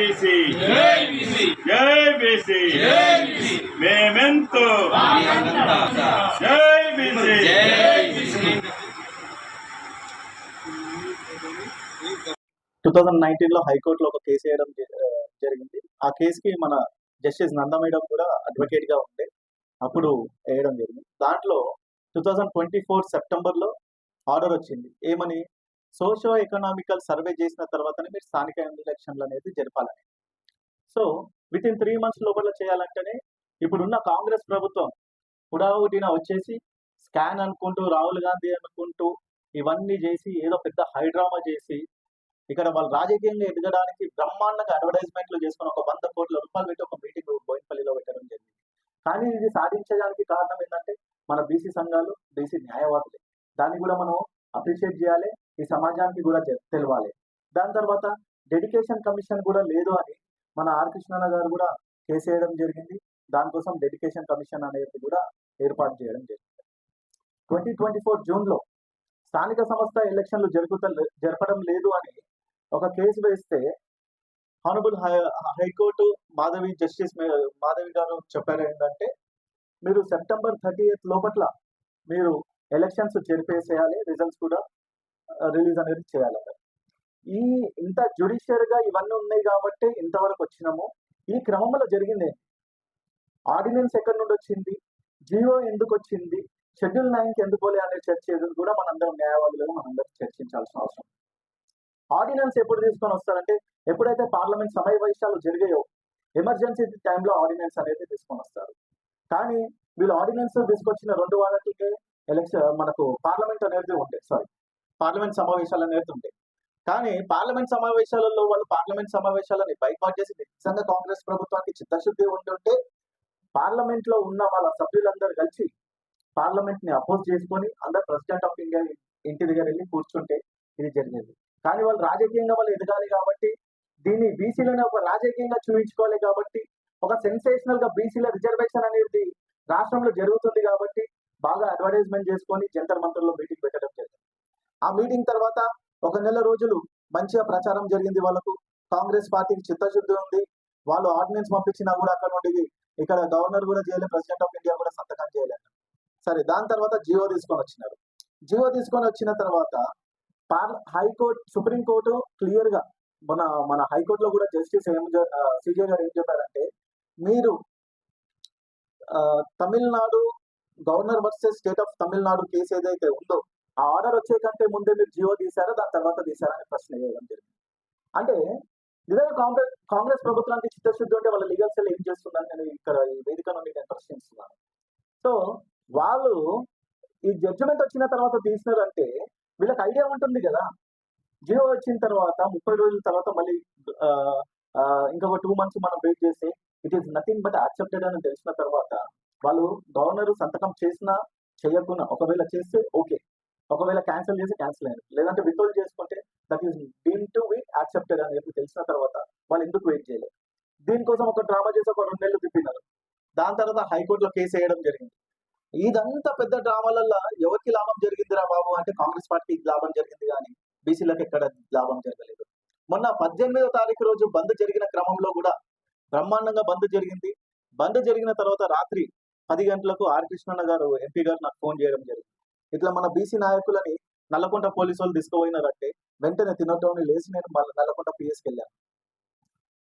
BC. జై BC. జై BC. జై బీసీ. మేమెంతో. జై బీసీ. జై బీసీ. టూ థౌజండ్ నైన్టీన్లో హైకోర్టులో ఒక కేసు వేయడం జరిగింది. ఆ కేసుకి మన జస్టిస్ నంద మేడం కూడా అడ్వకేట్గా ఉండే. అప్పుడు వేయడం జరిగింది. దాంట్లో టూ థౌజండ్ ట్వంటీ ఫోర్ సెప్టెంబర్లో ఆర్డర్ వచ్చింది. ఏమని? సోషో ఎకనామికల్ సర్వే చేసిన తర్వాతనే మీరు స్థానిక ఎలక్షన్లు అనేది జరపాలని. So within three months లోపల చేయాలంటేనే ఇప్పుడున్న కాంగ్రెస్ ప్రభుత్వం హుడాహుడిన వచ్చేసి స్కాన్ అనుకుంటూ రాహుల్ గాంధీ అనుకుంటూ ఇవన్నీ చేసి ఏదో పెద్ద హైడ్రామా చేసి ఇక్కడ వాళ్ళు రాజకీయంగా ఎదగడానికి బ్రహ్మాండంగా అడ్వర్టైజ్మెంట్లు చేసుకుని ఒక వంద కోట్ల రూపాయలు పెట్టి ఒక మీటింగ్ బోయినపల్లిలో పెట్టడం జరిగింది. కానీ ఇది సాధించడానికి కారణం ఏంటంటే మన బీసీ సంఘాలు బీసీ న్యాయవాదులే. దాన్ని కూడా మనం అప్రిషియేట్ చేయాలి. ఈ సమాజానికి కూడా తెలవాలి. దాని తర్వాత డెడికేషన్ కమిషన్ కూడా లేదు అని మన ఆర్ కృష్ణన్న గారు కూడా చేసేయడం వేయడం జరిగింది. దానికోసం డెడికేషన్ కమిషన్ అనేది కూడా ఏర్పాటు చేయడం జరిగింది. ట్వంటీ ట్వంటీ ఫోర్ జూన్లో స్థానిక సంస్థ ఎలక్షన్లు జరుగుత జరపడం లేదు అని ఒక కేసు వేస్తే honourable high high court Madhavi justice Madhavi గారు చెప్పారు ఏంటంటే మీరు సెప్టెంబర్ థర్టీ ఎయిత్ లోపట్ల మీరు ఎలక్షన్స్ జరిపేసేయాలి రిజల్ట్స్ కూడా రిలీజ్ అనేది చేయాలి ఈ ఇంత జుడిషియర్గా ఇవన్నీ ఉన్నాయి కాబట్టి ఇంతవరకు వచ్చినాము. ఈ క్రమంలో జరిగింది. ఆర్డినెన్స్ ఎక్కడి నుండి వచ్చింది? జియో ఎందుకు వచ్చింది? షెడ్యూల్ నైన్కి ఎందుకు పోలే అనే చర్చ కూడా మనందరం న్యాయవాదులుగా మనందరం చర్చించాల్సిన అవసరం. ఆర్డినెన్స్ ఎప్పుడు తీసుకొని వస్తారంటే ఎప్పుడైతే పార్లమెంట్ సమావేశాలు జరిగాయో ఎమర్జెన్సీ టైంలో ఆర్డినెన్స్ అనేది తీసుకొని వస్తారు. కానీ వీళ్ళు ఆర్డినెన్స్ తీసుకొచ్చిన రెండు వారాలకే ఎలక్షన్ మనకు పార్లమెంట్ అనేది ఉండే సారీ పార్లమెంట్ సమావేశాలు అనేది కానీ పార్లమెంట్ సమావేశాలలో వాళ్ళు పార్లమెంట్ సమావేశాలని బైకాట్ చేసి నిజంగా కాంగ్రెస్ ప్రభుత్వానికి చిత్తశుద్ధి ఉంటుంటే పార్లమెంట్లో ఉన్న వాళ్ళ సభ్యులందరూ కలిసి పార్లమెంట్ని అపోజ్ చేసుకొని అందరు ప్రెసిడెంట్ ఆఫ్ ఇండియా ఇంటి దగ్గర వెళ్ళి కూర్చుంటే ఇది జరిగింది. కానీ వాళ్ళు రాజకీయంగా వాళ్ళు ఎదగాలి కాబట్టి దీన్ని బీసీలోనే ఒక రాజకీయంగా చూపించుకోవాలి కాబట్టి ఒక సెన్సేషనల్గా బీసీల రిజర్వేషన్ అనేది రాష్ట్రంలో జరుగుతుంది కాబట్టి బాగా అడ్వర్టైజ్మెంట్ చేసుకొని జంతర్ మంత్రుల్లో మీటింగ్ పెట్టడం జరిగింది. ఆ మీటింగ్ తర్వాత ఒక నెల రోజులు మంచిగా ప్రచారం జరిగింది వాళ్ళకు. కాంగ్రెస్ పార్టీకి చిత్తశుద్ధి ఉంది. వాళ్ళు ఆర్డినెన్స్ పంపించినా కూడా అక్కడ నుండి ఇక్కడ గవర్నర్ కూడా చేయలేదు ప్రెసిడెంట్ ఆఫ్ ఇండియా కూడా సంతకం చేయలేదు సరే దాని తర్వాత జియో తీసుకొని వచ్చినారు. జియో తీసుకొని వచ్చిన తర్వాత పార్ హైకోర్టు సుప్రీంకోర్టు క్లియర్గా మన మన హైకోర్టులో కూడా జస్టిస్ ఏం సిజే గారు ఏం చెప్పారంటే మీరు Tamil Nadu governor versus state of Tamil Nadu case ఏదైతే ఉందో ఆ ఆర్డర్ వచ్చే కంటే ముందే మీరు జియో తీశారా? దాని తర్వాత తీశారా అని ప్రశ్న వేయడం జరిగింది. అంటే నిజంగా కాంగ్రెస్ కాంగ్రెస్ ప్రభుత్వానికి చిత్తశుద్ధి ఉంటే వాళ్ళ లీగల్ సెల్ ఏం చేస్తుందని నేను ఇక్కడ ఈ వేదిక నుండి నేను ప్రశ్నిస్తున్నాను. సో వాళ్ళు ఈ జడ్జిమెంట్ వచ్చిన తర్వాత తీసినారంటే వీళ్ళకి ఐడియా ఉంటుంది కదా. జియో వచ్చిన తర్వాత ముప్పై రోజుల తర్వాత మళ్ళీ ఇంకొక టూ మంత్స్ మనం వెయిట్ చేసి it is nothing but accepted అని తెలిసిన తర్వాత వాళ్ళు గవర్నర్ సంతకం చేసినా చేయకున్నా ఒకవేళ చేస్తే ఓకే. ఒకవేళ క్యాన్సిల్ చేసి క్యాన్సిల్ అయ్యారు లేదంటే విత్డ్రాల్ చేసుకుంటే that is deem to be accepted అని చెప్పి తెలిసిన తర్వాత వాళ్ళు ఎందుకు వెయిట్ చేయలేదు? దీనికోసం ఒక డ్రామా చేసి ఒక రెండు నెలలు తిప్పినారు. దాని తర్వాత హైకోర్టులో కేసు వేయడం జరిగింది. ఇదంతా పెద్ద డ్రామాలల్లో ఎవరికి లాభం జరిగిందిరా బాబు? అంటే కాంగ్రెస్ పార్టీకి లాభం జరిగింది కానీ బీసీలకు ఎక్కడ లాభం జరగలేదు. మొన్న పద్దెనిమిదో తారీఖు రోజు బంద్ జరిగిన క్రమంలో కూడా బ్రహ్మాండంగా బంద్ జరిగింది. బంద్ జరిగిన తర్వాత రాత్రి పది గంటలకు ఆర్ కృష్ణన్న గారు ఎంపీ గారు నాకు ఫోన్ చేయడం జరిగింది. ఇట్లా మన బీసీ నాయకులని నల్లకొండ పోలీసు వాళ్ళు తీసుకుపోయినారంటే వెంటనే తినటోని లేచి నేను మళ్ళీ నల్లకొండ పిఎస్కి వెళ్ళాను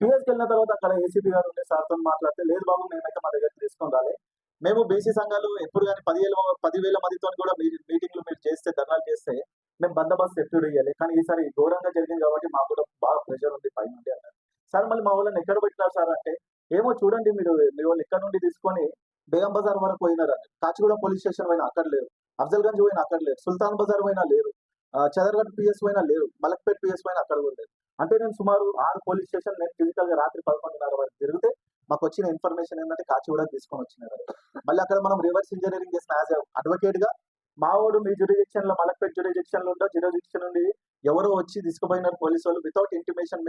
పిఎస్కి వెళ్ళిన తర్వాత అక్కడ ఏసీపీ గారు ఉండే సార్తో మాట్లాడితే లేదు బాబు మేమైతే మా దగ్గరికి తీసుకొని రాలే. మేము బీసీ సంఘాలు ఎప్పుడు కానీ పదివేల పదివేల మందితో కూడా మీటింగ్లు మీరు చేస్తే ధర్నాలు చేస్తే మేము బందోబస్తు ఎప్పుడు ఇవ్వాలి కానీ ఈసారి ఘోరంగా జరిగింది కాబట్టి మాకు కూడా బాగా ప్రెషర్ ఉంది పై నుండి అన్నారు. సార్ మళ్ళీ మా వాళ్ళని ఎక్కడ పెట్టినారు సార్ అంటే ఏమో చూడండి మీరు మీ వాళ్ళు ఎక్కడ నుండి తీసుకొని బేగం బజార్ వరకు పోయినారు అని కాచిగూడ పోలీస్ స్టేషన్ పోయినా అక్కడ లేరు. అఫ్జల్గంజ్ పోయినా అక్కడ లేరు సుల్తాన్ బజార్ పోయినా లేరు. చదర్గఢ్ పిఎస్ పోయినా లేరు. మలక్పేట్ పిఎస్ పోయినా అక్కడ కూడా లేరు అంటే నేను సుమారు ఆరు పోలీస్ స్టేషన్ నేను ఫిజికల్గా రాత్రి పదకొండున్నర వరకు తిరిగితే మాకు వచ్చిన ఇన్ఫర్మేషన్ ఏంటంటే కాచిగూడ తీసుకొని వచ్చినారు. మళ్ళీ అక్కడ మనం రివర్స్ ఇంజనీరింగ్ చేసిన యాజ్ అడ్వకేట్గా మావోడు మీ జ్యూరిడిక్షన్లో మలక్పేట్ జ్యూరిడిక్షన్లో ఉంటా జ్యూరిడిక్షన్ నుండి ఎవరో వచ్చి తీసుకుపోయినారు పోలీసు వాళ్ళు వితౌట్ ఇంటిమేషన్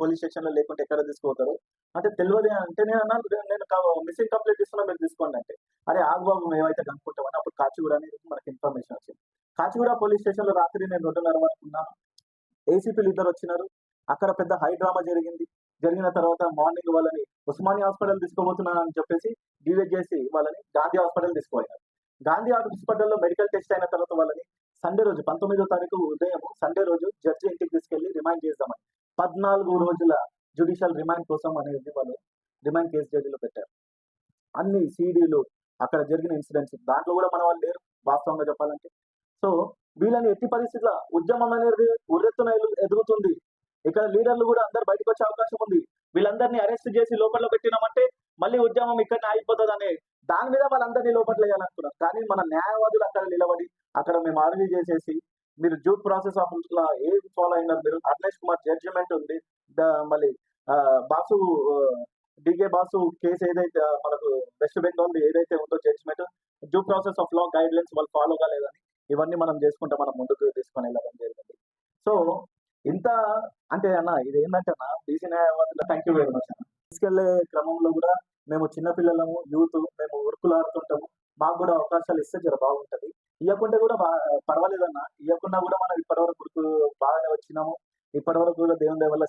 పోలీస్ స్టేషన్లో లేకుంటే ఎక్కడ తీసుకుపోతారు? అంటే తెలియదు అంటే నేను నేను మిస్సింగ్ కంప్లైంట్ ఇస్తున్నా మీరు తీసుకోండి అంటే. అరే ఆగుబాబు మేమైతే కనుక్కుంటామని అప్పుడు కాచిగూడ అనేది మనకి ఇన్ఫర్మేషన్ వచ్చింది. కాచిగూడ పోలీస్ స్టేషన్లో రాత్రి నేను రెండున్నర వరకు ఉన్నాను. ఏసీపీలు ఇద్దరు వచ్చినారు. అక్కడ పెద్ద హై డ్రామా జరిగింది. జరిగిన తర్వాత మార్నింగ్ వాళ్ళని ఉస్మానియా హాస్పిటల్ తీసుకోబోతున్నాను అని చెప్పేసి డివైడ్ చేసి వాళ్ళని గాంధీ హాస్పిటల్ తీసుకుపోయినారు. గాంధీ హాస్పిటల్లో మెడికల్ టెస్ట్ అయిన తర్వాత వాళ్ళని సండే రోజు పంతొమ్మిదో తారీఖు ఉదయం సండే రోజు జడ్జి ఇంటికి తీసుకెళ్ళి రిమైండ్ చేద్దామని. పద్నాలుగు రోజుల జుడిషియల్ రిమాండ్ కోసం అనేది వాళ్ళు రిమాండ్ కేసు జడ్జిలో పెట్టారు. అన్ని సీడీలు అక్కడ జరిగిన ఇన్సిడెంట్స్ దాంట్లో కూడా మన వాళ్ళు లేరు వాస్తవంగా చెప్పాలంటే. సో వీళ్ళని ఎట్టి పరిస్థితుల ఉద్యమం అనేది ఉర్రెత్తున ఎదుగుతుంది. ఇక్కడ లీడర్లు కూడా అందరు బయటకు వచ్చే అవకాశం ఉంది. వీళ్ళందరినీ అరెస్ట్ చేసి లోపల పెట్టినామంటే మళ్ళీ ఉద్యమం ఇక్కడనే ఆగిపోతుంది అనే దాని మీద వాళ్ళందరినీ లోపల వేయాలనుకున్నారు. కానీ మన న్యాయవాదులు అక్కడ నిలబడి అక్కడ మేము ఆర్గ్యూ చేసేసి మీరు జూ ప్రాసెస్ ఆఫ్ లా ఏం ఫాలో అయినారు మీరు అఖిలేష్ కుమార్ జడ్జిమెంట్ ఉంది. మళ్ళీ బాసు డికే బాసు కేసు ఏదైతే మనకు వెస్ట్ బెంగాల్ ఏదైతే ఉందో judgement due process of law guidelines వాళ్ళు ఫాలో కాలేదని ఇవన్నీ మనం చేసుకుంటే మనం ముందుకు తీసుకొని వెళ్ళడం జరిగింది. సో ఇంత అంటే అన్న ఇది ఏంటంటే అన్న బీసీ న్యాయవాదులు థ్యాంక్ యూ వెరీ మచ్ అన్న. తీసుకెళ్ళే క్రమంలో కూడా మేము చిన్నపిల్లలము యూత్ మేము ఉరుకులు ఆడుతుంటాము మాకు కూడా అవకాశాలు ఇస్తే జర బాగుంటది. ఇవ్వకుంటే కూడా బా- పర్వాలేదన్న. ఇవ్వకుండా కూడా మనం ఇప్పటివరకు బాగానే వచ్చినాము. ఇప్పటివరకు కూడా దేవుని దయ వల్ల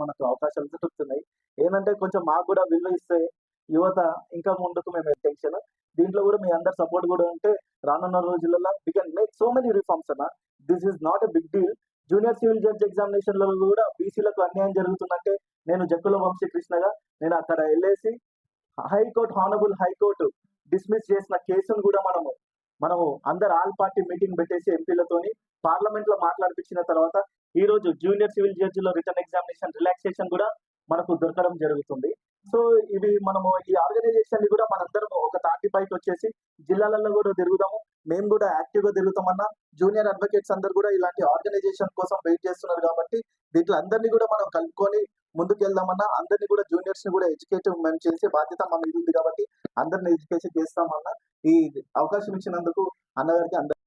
మనకు అవకాశాలు దొరుకుతున్నాయి. ఏంటంటే కొంచెం మాకు కూడా విలువ ఇస్తే యువత ఇంకా ముందుకు మేము టెన్షన్. దీంట్లో కూడా మీ అందరు సపోర్ట్ కూడా ఉంటే రానున్న రోజులలో we can make so many reforms అన్న. This is not a big deal junior civil judge ఎగ్జామినేషన్లలో కూడా బీసీలకు అన్యాయం జరుగుతుందంటే నేను జక్కుల వంశీ కృష్ణగా నేను అక్కడ వెళ్ళేసి హైకోర్టు హానబుల్ హైకోర్టు డిస్మిస్ చేసిన కేసును కూడా మనము మనము అందరు ఆల్ పార్టీ మీటింగ్ పెట్టేసి ఎంపీలతోని పార్లమెంట్లో మాట్లాడిపించిన తర్వాత ఈ రోజు జూనియర్ సివిల్ జడ్జిలో రిటర్న్ ఎగ్జామినేషన్ రిలాక్సేషన్ కూడా మనకు దొరకడం జరుగుతుంది. సో ఇవి మనము ఈ ఆర్గనైజేషన్ని కూడా మనందరం ఒక తాటి పైకి వచ్చేసి జిల్లాలలో కూడా తిరుగుదాము. మేము కూడా యాక్టివ్గా తిరుగుతామన్నా జూనియర్ అడ్వకేట్స్ అందరు కూడా ఇలాంటి ఆర్గనైజేషన్ కోసం వెయిట్ చేస్తున్నారు కాబట్టి దీంట్లో అందరినీ కూడా మనం కలుపుకొని ముందుకు వెళ్దామన్నా అందరినీ కూడా జూనియర్స్ని కూడా ఎడ్యుకేట్ మేము చేసే బాధ్యత మా మీద ఉంది కాబట్టి అందరిని ఎడ్యుకేషన్ చేస్తామన్నా ఈ అవకాశం ఇచ్చినందుకు అన్నగారికి అందరికీ